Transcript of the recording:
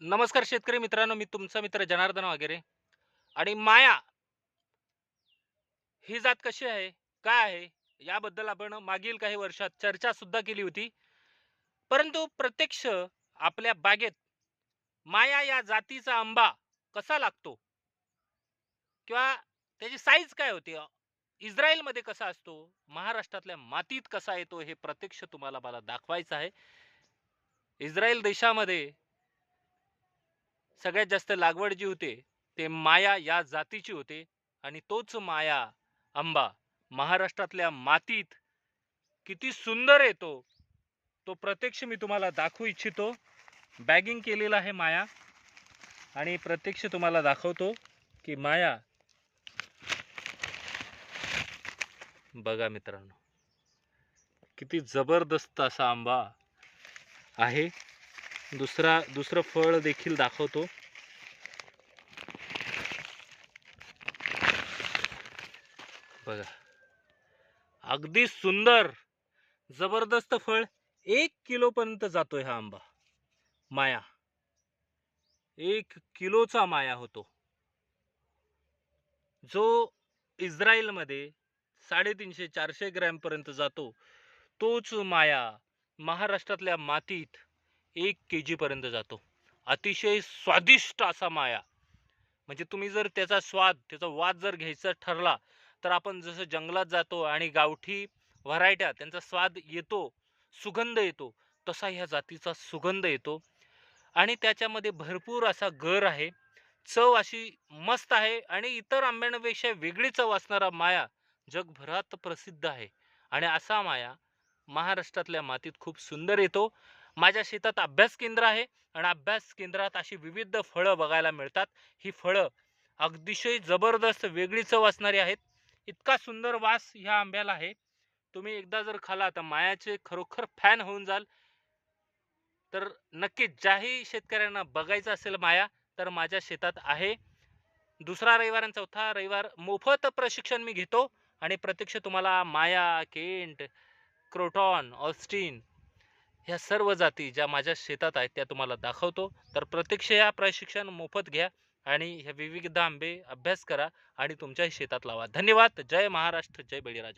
नमस्कार शेतकरी मित्रांनो मी तुमचा मित्र जनार्दन वगैरे आणि माया ही जात कशी आहे? काय आहे? याबद्दल आपण मागील काही वर्षात चर्चा सुद्धा केली होती. परंतु प्रत्यक्ष आपल्या बागेत माया या जातीचा आंबा कसा लागतो? किंवा त्याची साईज काय होती? इस्रायलमध्ये कसा असतो? महाराष्ट्रातल्या मातीत कसा येतो? हे प्रत्यक्ष तुम्हाला मला दाखवायचं आहे. इस्रायल देशामध्ये सगळ्यात जास्त लागवड जी होते ते माया या जातीची होते आणि तोच माया आंबा. महाराष्ट्रातल्या मातीत किती सुंदर येतो तो. प्रत्यक्ष मी तुम्हाला दाखवू इच्छितो. बॅगिंग केलेला आहे माया आणि प्रत्यक्ष तुम्हाला दाखवतो की माया बघा मित्रांनो किती जबरदस्त असा आंबा आहे. दुसरा दुसरं फळ देखील दाखवतो. बघा. अगदी सुंदर जबरदस्त फळ. एक किलो पर्यंत जातोय हा आंबा. माया. एक किलोचा माया होतो. जो इस्रायलमध्ये साडेतीनशे चारशे ग्रॅमपर्यंत जातो तोच माया महाराष्ट्रातल्या मातीत एक के जीपर्यंत जातो. अतिशय स्वादिष्ट असा माया. म्हणजे तुम्ही जर त्याचा स्वाद त्याचा वाद जर घ्यायचा ठरला तर आपण जसं जंगलात जातो आणि गावठी व्हरायट्या त्यांचा स्वाद येतो सुगंध येतो तसा ह्या जातीचा सुगंध येतो. आणि त्याच्यामध्ये भरपूर असा गर आहे. चव अशी मस्त आहे आणि इतर आंब्यांपेक्षा वेगळी चव असणारा माया जगभरात प्रसिद्ध आहे. आणि असा माया महाराष्ट्रातल्या मातीत खूप सुंदर येतो. माझ्या शेतात अभ्यास केंद्र आहे आणि अभ्यास केंद्रात अशी विविध फळं बघायला मिळतात. ही फळं अतिशय जबरदस्त वेगळी चव असणारी आहेत. इतका सुंदर वास ह्या आंब्याला आहे. तुम्ही एकदा जर खाला तर मायाचे खरोखर फॅन होऊन जाल. तर नक्की ज्याही शेतकऱ्यांना बघायचं असेल माया तर माझ्या शेतात आहे. दुसरा रविवार आणि चौथा रविवार मोफत प्रशिक्षण मी घेतो. आणि प्रत्यक्ष तुम्हाला माया केंट क्रोटॉन ऑस्टिन ह्या सर्व जाती ज्या माझ्या शेतात आहेत त्या तुम्हाला दाखवतो. तर प्रत्यक्ष या प्रशिक्षण मोफत घ्या आणि ह्या विविध आंबे अभ्यास करा आणि तुमच्याही शेतात लावा. धन्यवाद. जय महाराष्ट्र. जय बळीराजा.